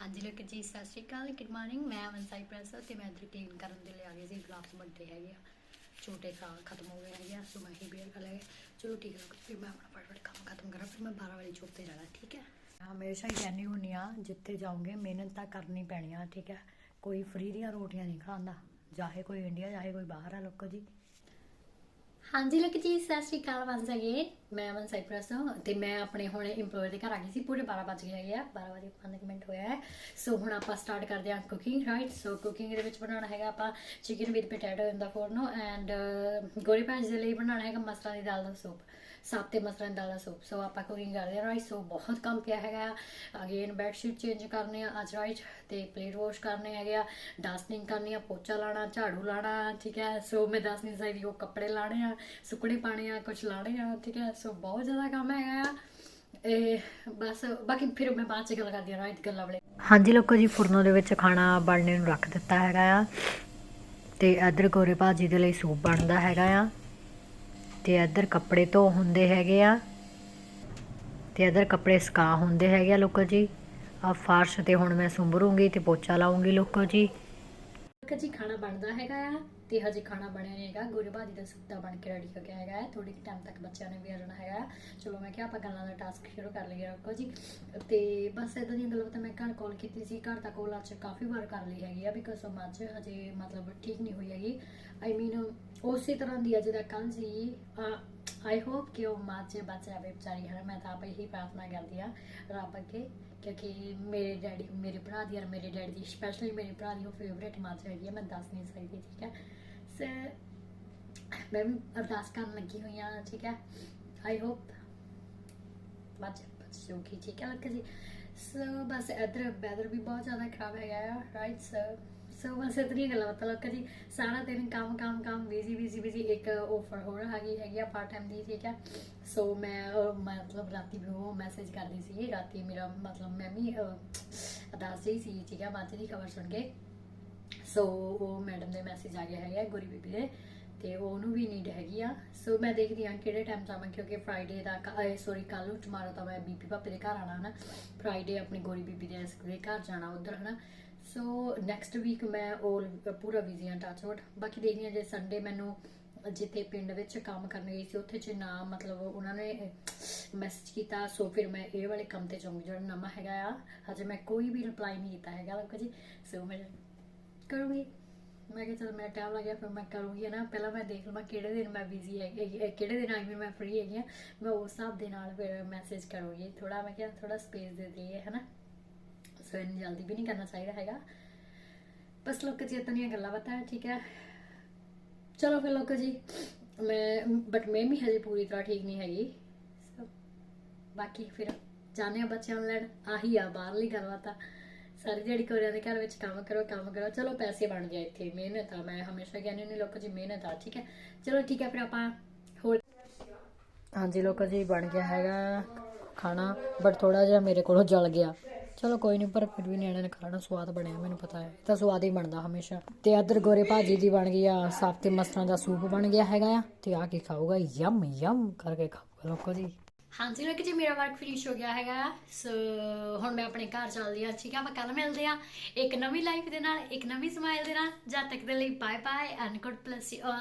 ਹਾਂਜੀ ਲੋਕ ਜੀ ਸਤਿ ਸ਼੍ਰੀ ਅਕਾਲ ਗੁੱਡ ਮਾਰਨਿੰਗ ਮੈਂ ਅਮਨ ਸਾਈਪ੍ਰੈਸ ਤੇ ਮੈਂ ਇੱਧਰ ਕਲੀਨ ਕਰਨ ਦੇ ਲਈ ਆ ਗਈ ਸੀ। ਗਲਾਸ ਵੱਡੇ ਹੈਗੇ ਆ ਛੋਟੇ ਖਾ ਖਤਮ ਹੋ ਗਏ ਹੈਗੇ ਆ ਸੋ ਮੈਂ ਹੀ ਬੇਰ ਕਰ ਲਏ ਚਲੋ ਠੀਕ ਹੈ ਫਿਰ ਮੈਂ ਆਪਣਾ ਫਟਾਫਟ ਕੰਮ ਖਤਮ ਕਰਾਂ ਫਿਰ ਮੈਂ 12 ਵਜੇ ਜੋਬ ਤੇ ਜਾਣਾ ਠੀਕ ਹੈ? ਹਮੇਸ਼ਾ ਹੀ ਕਹਿੰਦੀ ਹੁੰਨੀ ਆ ਜਿੱਥੇ ਜਾਓਗੇ ਮਿਹਨਤ ਤਾਂ ਕਰਨੀ ਪੈਣੀ ਆ ਠੀਕ ਹੈ? ਕੋਈ ਫਰੀ ਦੀਆਂ ਰੋਟੀਆਂ ਨਹੀਂ ਖਾਂਦਾ ਚਾਹੇ ਕੋਈ ਇੰਡੀਆ ਚਾਹੇ ਕੋਈ ਬਾਹਰ ਆ ਲੋਕੋ ਜੀ। ਹਾਂਜੀ ਲੋਕ ਜੀ ਸਤਿ ਸ਼੍ਰੀ ਅਕਾਲ ਵਾਂਸ ਅਗੇਨ ਮੈਂ ਅਮਨ ਸਾਈਪ੍ਰਸ ਹਾਂ ਤੇ ਮੈਂ ਆਪਣੇ ਹੁਣ EMPLOYER ਦੇ ਘਰ ਆ ਗਈ ਸੀ, ਪੂਰੇ 12 ਵਜ ਗਏ ਹੈਗੇ ਆ 12 ਵਜੇ 5 ਮਿੰਟ ਹੋਇਆ ਹੈ। ਸੋ ਹੁਣ ਆਪਾਂ ਸਟਾਰਟ ਕਰਦੇ ਹਾਂ ਕੁਕਿੰਗ ਰਾਈਟ ਸੋ ਕੁਕਿੰਗ ਦੇ ਵਿੱਚ ਬਣਾਉਣਾ ਹੈਗਾ ਆਪਾਂ chicken with potato in the ਫੋਰਨੋ and ਗੋਰੀ ਭਾਜ ਦੇ ਲਈ ਬਣਾਉਣਾ ਹੈਗਾ ਮਸਰਾਂ ਦੀ ਦਾਲ ਦਾ ਸੂਪ ਸਾਤੇ ਮਸਰਾਂ ਦੀ ਦਾਲ ਦਾ ਸੂਪ ਸੋ ਆਪਾਂ ਕੁਕਿੰਗ ਕਰਦੇ ਹਾਂ ਰਾਈਟ ਸੋ ਬਹੁਤ ਕੰਮ ਪਿਆ ਹੈਗਾ। ਅਗੇਨ ਬੈੱਡ ਸ਼ੀਟ ਚੇਂਜ ਕਰਨੇ ਆ ਅੱਜ ਰਾਈਟ ਤੇ ਪਲੇਟ ਵਾਸ਼ ਕਰਨੇ ਹੈਗੇ ਆ ਡਸਟਿੰਗ ਕਰਨੀ ਆ, ਪੋਚਾ ਲਾਣਾ ਝਾੜੂ ਲਾਣਾ ਠੀਕ ਹੈ? ਸੋ ਮੈਂ ਦੱਸ ਨਹੀਂ ਸਕਦੀ ਉਹ ਕੱਪੜੇ ਲਾਣੇ ਆ, ਸੁੱਕਣੇ ਪਾਣੇ ਆ ਕੁਝ ਲਾਣੇ ਆ, ਠੀਕ ਹੈ? ਸੋ ਬਹੁਤ ਜ਼ਿਆਦਾ ਕੰਮ ਹੈਗਾ ਆ। ਇਹ ਬਸ ਬਾਕੀ ਫਿਰ ਮੈਂ ਬਾਅਦ ਚ ਗੱਲ ਕਰਦੀ ਹਾਂ ਰਾਈਟ ਗੱਲਾਂ ਵਾਲੇ। ਹਾਂਜੀ ਲੋਕੋ ਜੀ, ਫੁਰਨੋ ਦੇ ਵਿੱਚ ਖਾਣਾ ਬਣਨੇ ਨੂੰ ਰੱਖ ਦਿੱਤਾ ਹੈਗਾ ਆ। ਤੇ ਇੱਧਰ ਗੋਰੇ ਭਾਜੀ ਦੇ ਲਈ ਸੂਪ ਬਣਦਾ ਹੈਗਾ ਆ। ਤੇ ਇਧਰ ਕੱਪੜੇ ਧੋ ਹੁੰਦੇ ਹੈਗੇ ਆ। ਤੇ ਇਧਰ ਕੱਪੜੇ ਸੁਕਾ ਹੁੰਦੇ ਹੈਗੇ ਆ ਲੋਕੋ ਜੀ। ਆ ਫਾਰਸ਼ ਤੇ ਹੁਣ ਮੈਂ ਸੁੰਬਰੂੰਗੀ ਤੇ ਪੋਚਾ ਲਾਉਂਗੀ ਲੋਕੋ ਜੀ। ਲੋਕੋ ਜੀ ਖਾਣਾ ਬਣਦਾ ਹੈਗਾ ਆ, ਤੇ ਹਜੇ ਖਾਣਾ ਬਣਿਆ ਨਹੀਂ ਹੈਗਾ। ਗੋਰੇ ਦਾ ਸੁੱਤਾ ਬਣ ਕੇ ਰੈਡੀ ਹੋ ਗਿਆ ਹੈਗਾ ਹੈ ਥੋੜੀ ਟਾਈਮ ਤੱਕ ਬੱਚਿਆਂ ਨੇ ਵੀ ਆ ਜਾਣਾ ਹੈਗਾ। ਚਲੋ ਮੈਂ ਕਿਹਾ ਆਪਾਂ ਗੱਲਾਂ ਦਾ ਟਾਸਕ ਸ਼ੁਰੂ ਕਰ ਲਈਏ ਲੋਕੋ ਜੀ। ਤੇ ਬਸ ਇਦਾਂ ਦੀਆਂ ਗੱਲਾਂ ਤਾਂ ਮੈਂ ਘਰ ਕਾਲ ਕੀਤੀ ਸੀ। ਘਰ ਤੱਕ ਕੋਲ ਅੱਜ ਕਾਫੀ ਵਾਰ ਕਰ ਲਈ ਹੈਗੀ ਆ ਬਿਕਾਜ਼ ਉਹ ਮੱਝ ਹਜੇ ਮਤਲਬ ਠੀਕ ਨਹੀਂ ਹੋਈ ਹੈਗੀ। ਆਈ ਮੀਨ ਉਸੇ ਤਰ੍ਹਾਂ ਦੀ ਅਜੇ ਦਾ ਕੱਲ ਸੀ। ਆਈ ਹੋਪ ਕਿ ਉਹ ਮੱਝ ਬਚ ਜਾਵੇ ਵਿਚਾਰੀ ਹੈ ਮੈਂ ਤਾਂ ਆਪ ਇਹੀ ਪ੍ਰਾਰਥਨਾ ਕਰਦੀ ਆ ਰੱਬ ਅੱਗੇ ਕਿਉਂਕਿ ਮੇਰੇ ਡੈਡੀ ਮੇਰੇ ਭਰਾ ਦੀ ਔਰ ਮੇਰੇ ਡੈਡੀ ਦੀ ਸਪੈਸ਼ਲੀ ਮੇਰੇ ਭਰਾ ਦੀ ਉਹ ਫੇਵਰੇਟ ਮੱਝ ਹੈਗੀ ਆ ਮੈਂ ਦੱਸ ਨਹੀਂ ਸਕਦੀ ਠੀਕ ਹੈ ਸੋ ਮੈਂ ਵੀ ਅਰਦਾਸ ਕਰਨ ਲੱਗੀ ਹੋਈ ਆ ਠੀਕ ਹੈ ਆਈ ਹੋਪ ਮੱਝ ਬਚ ਜਾਊਗੀ ਠੀਕ ਹੈ ਲੱਗ ਜੀ ਸੋ ਬਸ ਇਧਰ ਵੈਦਰ ਵੀ ਬਹੁਤ ਜ਼ਿਆਦਾ ਖਰਾਬ ਹੈਗਾ ਆ ਰਾਈਟ ਸੋ ਸੋ ਬਸ ਇਤਨੀ ਜੀ। ਸਾਰਾ ਦਿਨ ਕੰਮ ਕੰਮ ਕੰਮ ਬਿਜ਼ੀ ਬਿਜ਼ੀ ਬਿਜ਼ੀ ਇੱਕ ਆਫਰ ਹੋ ਹੈਗੀ ਹੈਗੀ ਆ ਪਾਰਟ ਟਾਈਮ ਦੀ, ਠੀਕ ਹੈ ਸੋ ਮੈਂ ਮਤਲਬ ਰਾਤੀ ਵੀ ਉਹ ਮੈਸੇਜ ਕਰਦੀ ਸੀ ਰਾਤੀ ਮੇਰਾ ਮਤਲਬ ਮੈਂ ਵੀ ਅਦਾਸ ਜਿਹੀ ਸੀ, ਠੀਕ ਹੈ ਮੱਝ ਦੀ ਖਬਰ ਸੁਣ ਕੇ। ਸੋ ਉਹ ਮੈਡਮ ਦੇ ਮੈਸੇਜ ਆ ਗਿਆ ਹੈਗਾ ਗੁਰੀ ਬੀਬੀ ਦੇ, ਤੇ ਉਹਨੂੰ ਵੀ ਨੀਡ ਹੈਗੀ ਆ। ਸੋ ਮੈਂ ਦੇਖਦੀ ਹਾਂ ਕਿਹੜੇ ਟਾਈਮ ਜਾਵਾਂ ਕਿਉਂਕਿ ਫਰਾਈਡੇ ਦਾ ਸੌਰੀ ਕੱਲ ਨੂੰ ਟਮਾਰੋ ਤਾਂ ਮੈਂ ਬੀਬੀ ਪਾਪੇ ਦੇ ਘਰ ਆਣਾ ਹਨਾ ਫਰਾਈਡੇ ਆਪਣੀ ਗੋਰੀ ਬੀਬੀ ਦੇ ਦੇ ਘਰ ਜਾਣਾ ਉਧਰ, ਹਨਾ। ਸੋ ਨੈਕਸਟ ਵੀਕ ਮੈਂ ਉਹ ਪੂਰਾ ਬਿਜ਼ੀ ਹਾਂ ਟੱਚ ਟੱਚਵੁੱਡ ਬਾਕੀ ਦੇਖਦੀ ਹਾਂ ਜੇ ਸੰਡੇ ਮੈਨੂੰ ਜਿੱਥੇ ਪਿੰਡ ਵਿੱਚ ਕੰਮ ਕਰਨ ਗਈ ਸੀ, ਉੱਥੇ ਚ ਨਾ ਮਤਲਬ ਉਹਨਾਂ ਨੇ ਮੈਸੇਜ ਕੀਤਾ। ਸੋ ਫਿਰ ਮੈਂ ਇਹ ਵਾਲੇ ਕੰਮ ਤੇ ਜਾਊਂਗੀ, ਜਿਹੜਾ ਨਵਾਂ ਹੈਗਾ ਆ। ਹਜੇ ਮੈਂ ਕੋਈ ਵੀ ਰਿਪਲਾਈ ਨਹੀਂ ਕੀਤਾ ਹੈਗਾ ਲੋਕ ਜੀ। ਸੋ ਮੈਂ ਕਰੂੰਗੀ। ਮੈਂ ਕਿਹਾ, ਚਲ, ਮੇਰਾ ਟਾਈਮ ਲੱਗਿਆ ਫਿਰ ਮੈਂ ਕਰੂੰਗੀ ਨਾ ਪਹਿਲਾਂ ਮੈਂ ਦੇਖ ਲਵਾਂ ਕਿਹੜੇ ਦਿਨ ਮੈਂ ਬਿਜ਼ੀ ਹੈਗੀ ਕਿਹੜੇ ਦਿਨ ਆਈ ਮੀਨ ਮੈਂ ਫ੍ਰੀ ਹੈਗੀ ਆ ਮੈਂ ਉਸ ਹਿਸਾਬ ਦੇ ਨਾਲ ਫਿਰ ਮੈਸੇਜ ਕਰੂੰਗੀ। ਥੋੜਾ ਮੈਂ ਕਿਹਾ ਥੋੜਾ ਸਪੇਸ ਦੇ ਦਈਏ ਨਾ ਸੋ ਇੰਨੀ ਜਲਦੀ ਵੀ ਨਹੀਂ ਕਰਨਾ ਚਾਹੀਦਾ ਹੈਗਾ। ਬਸ ਲੋਕ ਜੀ ਇਤਨੀਆਂ ਗੱਲਾਂ ਬਾਤਾਂ, ਠੀਕ ਹੈ। ਚਲੋ ਫਿਰ ਲੋਕ ਜੀ, ਮੈਂ ਬਟ ਮੈਂ ਵੀ ਹਜੇ ਪੂਰੀ ਤਰ੍ਹਾਂ ਠੀਕ ਨਹੀਂ ਹੈਗੀ। ਸੋ, ਬਾਕੀ ਫਿਰ ਜਾਣੇ ਆ ਬੱਚਿਆਂ ਨੂੰ ਲੈਣ, ਆਹੀ ਆ, ਬਾਹਰਲੀ ਗੱਲਬਾਤ ਆ। ਸਾਰੀ ਜਿਹੜੀ ਕੋਰਿਆਂ ਦੇ ਘਰ ਵਿੱਚ ਕੰਮ ਕਰੋ ਕੰਮ ਕਰੋ। ਚਲੋ ਪੈਸੇ ਬਣ ਜਾਏ ਇੱਥੇ, ਮਿਹਨਤ ਆ, ਮੈਂ ਹਮੇਸ਼ਾ ਕਹਿੰਦੀ ਹੁੰਦੀ ਲੋਕਾਂ ਜੀ, ਮਿਹਨਤ ਆ, ਠੀਕ ਹੈ। ਚਲੋ ਠੀਕ ਹੈ, ਫਿਰ ਆਪਾਂ ਹੋਰ ਹਾਂਜੀ, ਲੋਕ ਜੀ, ਬਣ ਗਿਆ ਹੈਗਾ ਖਾਣਾ ਬਟ ਥੋੜਾ ਜਿਹਾ ਮੇਰੇ ਕੋਲੋਂ ਜਲ ਗਿਆ। ਚਲੋ ਕੋਈ ਨਹੀਂ ਪਰ ਫਿਰ ਵੀ ਨਿਆਣਿਆਂ ਨੇ ਖਾਣਾ, ਸਵਾਦ ਬਣਿਆ, ਮੈਨੂੰ ਪਤਾ ਹੈ। ਇਹ ਤਾਂ ਸਵਾਦ ਹੀ ਬਣਦਾ ਹਮੇਸ਼ਾ। ਤੇ ਇੱਧਰ ਗੋਰੇ ਭਾਜੀ ਦੀ ਬਣ ਗਈ ਆ ਸਾਫਤੇ ਮਸਰਾਂ ਦਾ ਸੂਪ ਬਣ ਗਿਆ ਹੈਗਾ ਆ, ਤੇ ਆ ਕੇ ਖਾਊਗਾ? ਯਮ ਯਮ ਕਰਕੇ ਖਾਊਗਾ ਲੋਕੋ ਜੀ। ਹਾਂਜੀ ਲੋਕ ਜੀ, ਮੇਰਾ ਵਰਕ ਫਿਨਿਸ਼ ਹੋ ਗਿਆ ਹੈਗਾ। ਸੋ ਹੁਣ ਮੈਂ ਆਪਣੇ ਘਰ ਚੱਲਦੀ ਆ ਠੀਕ ਆ? ਆਪਾਂ ਕੱਲ ਮਿਲਦੇ ਆ ਇੱਕ ਨਵੀਂ ਲਾਈਫ ਦੇ ਨਾਲ, ਇੱਕ ਨਵੀਂ ਸਮਾਈਲ ਦੇ ਨਾਲ। ਜਦ ਤੱਕ ਦੇ ਲਈ bye bye and good bless you